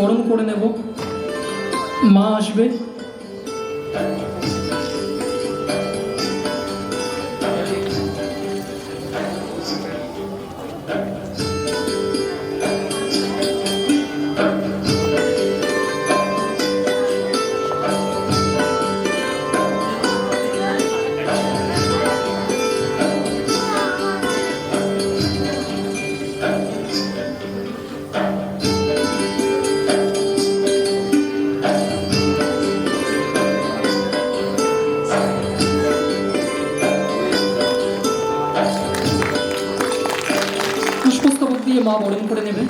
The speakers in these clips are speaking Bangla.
বরণ করে নেব। মা আসবে। মা বরণ করে নেবে।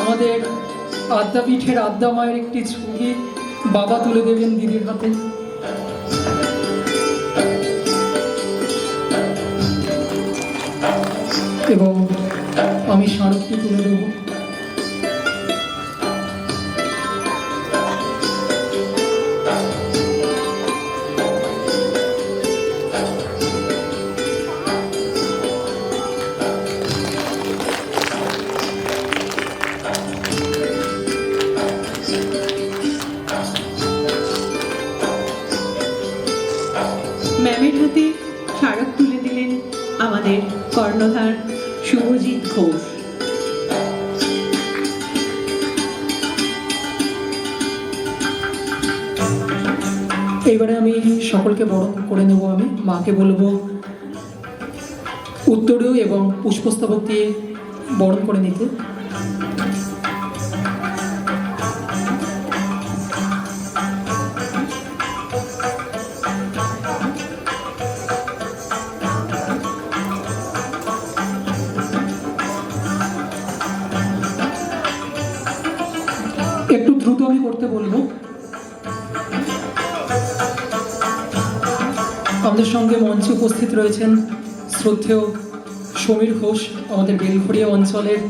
আমাদের আদ্যাপীঠের আদ্যা মায়ের একটি ছবি বাবা তুলে দেবেন দিদির হাতে। এবং আমি স্মারকটি তুলে দেবো। আমাদের কর্ণধার শুভজিৎ ঘোষ। এবারে আমি সকলকে বরণ করে নেব আমি। মাকে বলব উত্তরীয় এবং পুষ্পস্তবক দিয়ে বরণ করে নিতে। একটু দ্রুত আমি করতে বলব। আমাদের সঙ্গে মঞ্চে উপস্থিত রয়েছেন শ্রদ্ধেয় সমীর ঘোষ, আমাদের বেলঘড়িয়া অঞ্চলের,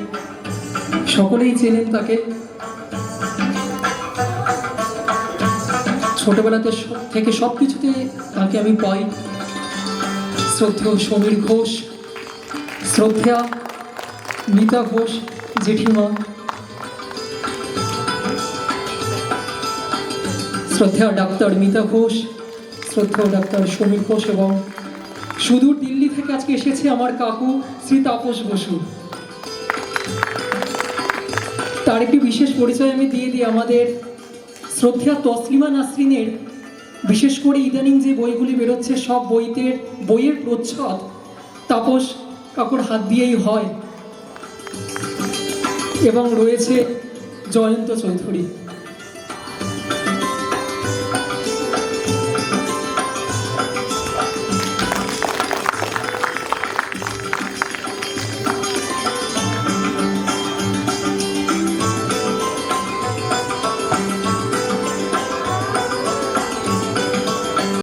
সকলেই চেনেন তাকে। ছোটবেলাতে থেকে সব কিছুতে তাকে আমি পাই। শ্রদ্ধেয় সমীর ঘোষ শ্রদ্ধা মিতা ঘোষ, জেঠিমা। শ্রদ্ধেয় ডাক্তার মিতা ঘোষ, শ্রদ্ধেয় ডাক্তার সমীর ঘোষ এবং সুদূর দিল্লি থেকে আজকে এসেছে আমার কাকু শ্রী তাপস বসু। তার একটি বিশেষ পরিচয় আমি দিয়ে দিই, আমাদের শ্রদ্ধেয়া তসলিমা নাসরিনের। বিশেষ করে ইদানিং যে বইগুলি বেরোচ্ছে, সব বইতে বইয়ের প্রচ্ছদ তাপস কাকুর হাত দিয়েই হয়। এবং রয়েছে জয়ন্ত চৌধুরী।